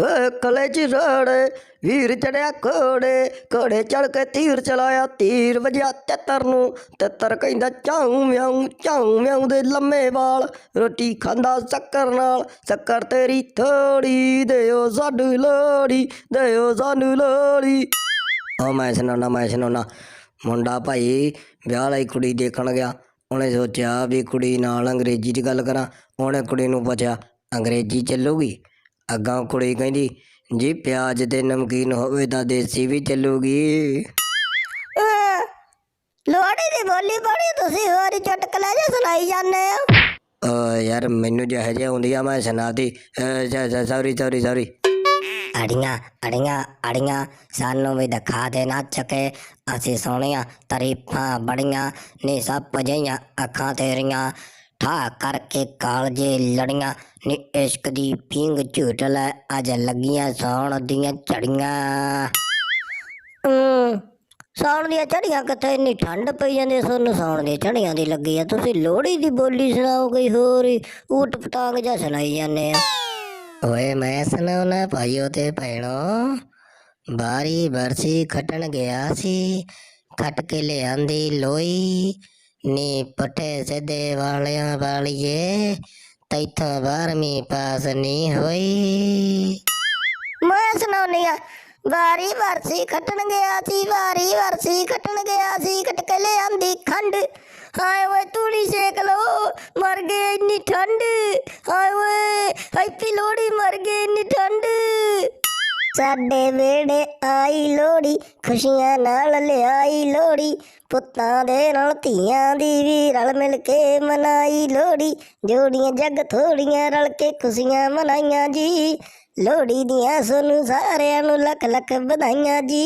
ਓਏ ਕਲੇ ਚ ਰੋੜੇ, ਵੀਰ ਚੜਿਆ ਕੋੜੇ ਕੋੜੇ ਚੜ ਕੇ ਤੀਰ ਚਲਾਇਆ, ਤੀਰ ਵਜਿਆ ਤਿੱਤਰ ਨੂੰ, ਤਿੱਤਰ ਕਹਿੰਦਾ ਚਾਉ ਮਿਆਉ ਚਾਉ ਮਿਆਉ ਦੇ ਲੰਮੇ ਵਾਲ, ਰੋਟੀ ਖਾਂਦਾ ਸ਼ੱਕਰ ਨਾਲ, ਸ਼ੱਕਰ ਤੇਰੀ ਥੋੜੀ ਦਿਓ ਸਾਨੂੰ ਲੋੜੀ ਦਿਓ ਸਾਨੂੰ ਲੋੜੀ ਉਹ ਮੈਂ ਸੁਣਾਉਣਾ ਮੈਂ ਸੁਣਾਉਣਾ ਮੁੰਡਾ ਭਾਈ ਵਿਆਹ ਲਈ ਕੁੜੀ ਦੇਖਣ ਗਿਆ, ਉਹਨੇ ਸੋਚਿਆ ਵੀ ਕੁੜੀ ਨਾਲ ਅੰਗਰੇਜ਼ੀ 'ਚ ਗੱਲ ਕਰਾਂ, ਉਹਨੇ ਕੁੜੀ ਨੂੰ ਪੁੱਛਿਆ, ਅੰਗਰੇਜ਼ੀ ਚੱਲੂਗੀ? ਅੱਗਾਂ ਕੁੜੀ ਕਹਿੰਦੀ ਜੀ ਪਿਆਜ਼ ਤੇ ਨਮਕੀਨ ਹੋਵੇ ਤਾਂ ਦੇਸੀ ਵੀ ਚੱਲੂਗੀ। ਲੋੜੀ ਦੀ ਬੋਲੀ ਬੜੀ ਤੁਸੀਂ ਹੋਰ ਹੀ ਚੁਟਕਲੇ ਜਿਹਾ ਸੁਣਾਈ ਜਾਂਦੇ ਹੋ? ਓ ਯਾਰ ਮੈਨੂੰ ਜਿਹੋ ਜਿਹਾ ਹੁੰਦੀ ਆ ਮੈਂ ਸੁਣਾਤੀ। ਸੌਰੀ ਸੌਰੀ ਸੌਰੀ ਅੜੀਆਂ ਅੜੀਆਂ ਅੜੀਆਂ ਸਾਨੂੰ ਵੀ ਦਿਖਾ ਦੇ ਨੱਚ ਕੇ ਅਸੀਂ ਸੋਹਣੀਆਂ ਤਾਰੀਫਾਂ ਬੜੀਆਂ ਨੀ ਸਭ ਜਈਆਂ ਅੱਖਾਂ ਤੇਰੀਆਂ। ਠਾ ਕਰਕੇ ਕਾਲਜੇ ਲੜੀਆਂ। ਨੀ ਇਸ਼ਕ ਦੀ ਪਿੰਗ ਝੂਟ ਲੈ ਅੱਜ ਲੱਗੀਆਂ ਸੌਣ ਦੀਆਂ ਝੜੀਆਂ। ਸੌਣ ਦੀਆਂ ਝੜੀਆਂ ਕਿੱਥੇ? ਇੰਨੀ ਠੰਡ ਪਈ ਜਾਂਦੀ ਤੁਹਾਨੂੰ ਸੌਣ ਦੀਆਂ ਝੜੀਆਂ ਦੀ ਲੱਗੀ ਆ। ਤੁਸੀਂ ਲੋਹੜੀ ਦੀ ਬੋਲੀ ਸੁਣਾਓ ਕੋਈ ਹੋਰ ਹੀ? ਊਟ ਪਟਾਂਗ ਜਿਹਾ ਸੁਣਾਈ ਜਾਂਦੇ ਆ। ਓਏ ਮੈਂ ਸੁਣਾਉਣਾ ਭਾਈਓ ਤੇ ਭੈਣੋ। ਬਾਰੀ ਬਰਸੀ ਖਟਣ ਗਿਆ ਸੀ। ਖਟ ਕੇ ਲਿਆਂਦੀ ਲੋਈ। ਨੀ ਪਟੇ ਸਿੱਧੇ ਵਾਲਿਆਂ ਤੈਥੋਂ ਬਾਰਵੀਂ ਪਾਸ ਨਹੀਂ ਹੋਈ। ਮੈਂ ਸੁਣਾਉਣੀ ਆ ਵਾਰੀ ਵਰਸੀ ਕੱਟਣ ਗਿਆ ਸੀ, ਵਾਰੀ ਵਰਸੀ ਕੱਟਣ ਗਿਆ ਸੀ, ਖਟ ਲਿਆਂਦੀ ਖੰਡ। ਹਾਏ ਓਏ ਤੂੜੀ ਸੇਕ ਲੋ ਮਰ ਗਏ ਇੰਨੀ ਠੰਡ। ਹਾਏ ਓਏ ਹੈਪੀ ਲੋੜੀ ਮਰ ਗਏ ਇੰਨੀ ਠੰਡ। ਸਾਡੇ ਵੇੜੇ ਆਈ ਲੋੜੀ ਖੁਸ਼ੀਆਂ ਨਾਲ ਲਿਆਈ ਲੋੜੀ ਪੁੱਤਾਂ ਦੇ ਨਾਲ ਧੀਆਂ ਦੀ ਵੀ ਰਲ ਮਿਲ ਕੇ ਮਨਾਈ ਲੋੜੀ ਜੋੜੀਆਂ ਜੱਗ ਥੋੜੀਆਂ ਰਲ ਕੇ ਖੁਸ਼ੀਆਂ ਮਨਾਈਆਂ ਜੀ ਲੋੜੀ ਦੀਆਂ ਸਾਨੂੰ ਸਾਰਿਆਂ ਨੂੰ ਲੱਖ ਲੱਖ ਵਧਾਈਆਂ ਜੀ।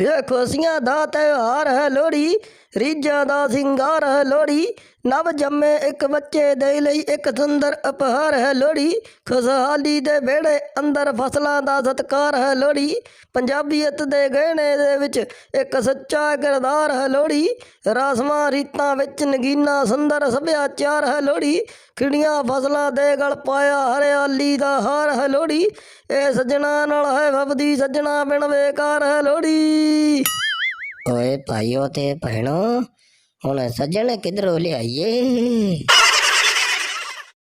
ਇਹ ਖੁਸ਼ੀਆਂ ਦਾ ਤਿਉਹਾਰ ਹੈ ਲੋਹੜੀ ਰੀਝਾਂ ਦਾ ਸਿੰਗਾਰ ਹੈ ਲੋਹੜੀ, ਨਵ ਜੰਮੇ ਇੱਕ ਬੱਚੇ ਦੇ ਲਈ ਇੱਕ ਸੁੰਦਰ ਉਪਹਾਰ ਹੈ ਲੋਹੜੀ, ਖੁਸ਼ਹਾਲੀ ਦੇ ਵਿਹੜੇ ਅੰਦਰ ਫਸਲਾਂ ਦਾ ਸਤਕਾਰ ਹੈ ਲੋਹੜੀ ਪੰਜਾਬੀਅਤ ਦੇ ਗਹਿਣੇ ਦੇ ਵਿੱਚ ਇੱਕ ਸੱਚਾ ਕਿਰਦਾਰ ਹੈ ਲੋਹੜੀ, ਰਸਮਾਂ ਰੀਤਾਂ ਵਿੱਚ ਨਗੀਨਾ ਸੁੰਦਰ ਸੱਭਿਆਚਾਰ ਹੈ ਲੋਹੜੀ, ਖਿੜੀਆਂ ਫਸਲਾਂ ਦੇ ਗਲ ਪਾਇਆ ਹਰਿਆਲੀ ਦਾ ਹਾਰ ਹੈ ਲੋਹੜੀ, ਇਹ ਸੱਜਣਾ ਨਾਲ ਹੈ ਫਬਦੀ ਸੱਜਣਾ ਬਿਨ ਬੇਕਾਰ ਹੈ ਲੋਹੜੀ। ਓਏ ਭਾਈਓ ਤੇ ਭੈਣੋ ਹੁਣ ਸੱਜਣ ਕਿਧਰੋਂ ਲਿਆਈਏ?